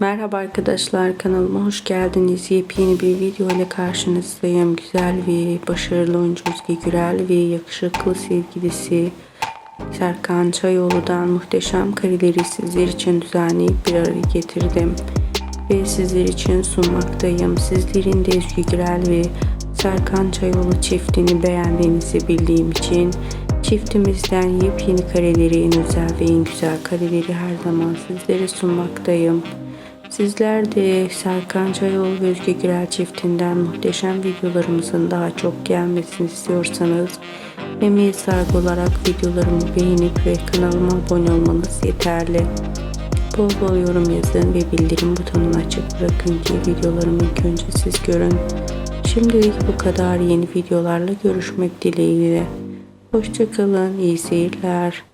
Merhaba arkadaşlar kanalıma hoş geldiniz. Yepyeni bir video ile karşınızdayım. Güzel ve başarılı oyuncu Özge Gürel ve yakışıklı sevgilisi Serkan Çayoğlu'dan muhteşem kareleri sizler için düzenleyip bir araya getirdim. Ve sizler için sunmaktayım. Sizlerin de Özge Gürel ve Serkan Çayoğlu çiftini beğendiğinizi bildiğim için çiftimizden yepyeni kareleri en özel ve en güzel kareleri her zaman sizlere sunmaktayım. Sizler de Serkan Çayoğlu ve Özge Gürel çiftinden muhteşem videolarımızın daha çok gelmesini istiyorsanız emeğe saygı olarak videolarımı beğenip ve kanalıma abone olmanız yeterli. Bol bol yorum yazın ve bildirim butonunu açık bırakın ki videolarımı ilk önce siz görün. Şimdilik bu kadar yeni videolarla görüşmek dileğiyle. Hoşçakalın, iyi seyirler.